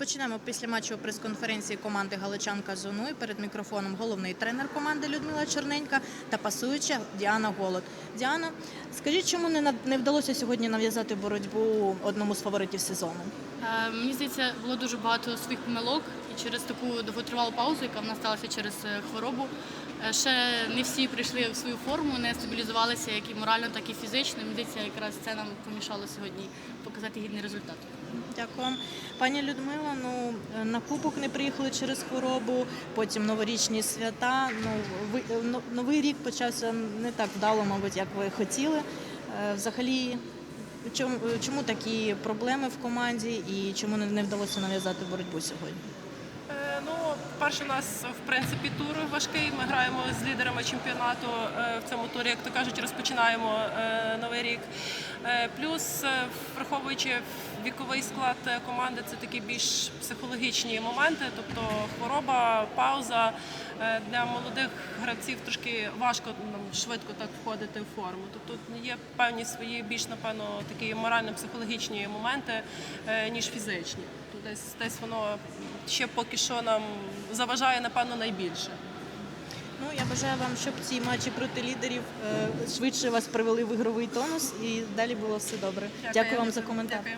Розпочнемо після матчу прес-конференції команди Галичанка Зонуй. Перед мікрофоном головний тренер команди Людмила Черненька та пасуюча Діана Голод. Діана, скажіть, чому не вдалося сьогодні нав'язати боротьбу одному з фаворитів сезону? Е, Мені здається, було дуже багато своїх помилок, і через таку довготривалу паузу, яка в нас сталася через е, хворобу, е, ще не всі прийшли в свою форму, не стабілізувалися як і морально, так і фізично. Мені здається, якраз це нам помішало сьогодні показати гідний результат. Дякую. вам. Пані Людмила, ну на кубок не приїхали через хворобу, потім новорічні свята. Ну ви новий рік почався не так вдало, мабуть, як ви хотіли. Взагалі, чому, такі проблеми в команді і чому не- вдалося нав'язати боротьбу сьогодні? Е, Ну, перше, у нас в принципі тур важкий. Ми граємо з лідерами чемпіонату е, в цьому турі, як то кажуть, розпочинаємо е, новий рік. Плюс, враховуючи віковий склад команди, це такі більш психологічні моменти, тобто хвороба, пауза для молодих гравців трошки важко нам швидко так входити в форму. Тобто є певні свої більш напевно такі морально-психологічні моменти, е, ніж фізичні. Тобто десь десь воно ще поки що нам заважає, напевно, найбільше. Ну я бажаю вам, щоб ці матчі проти лідерів е, швидше вас привели в ігровий тонус і далі було все добре. Дякую, вам за коментар. Дякую.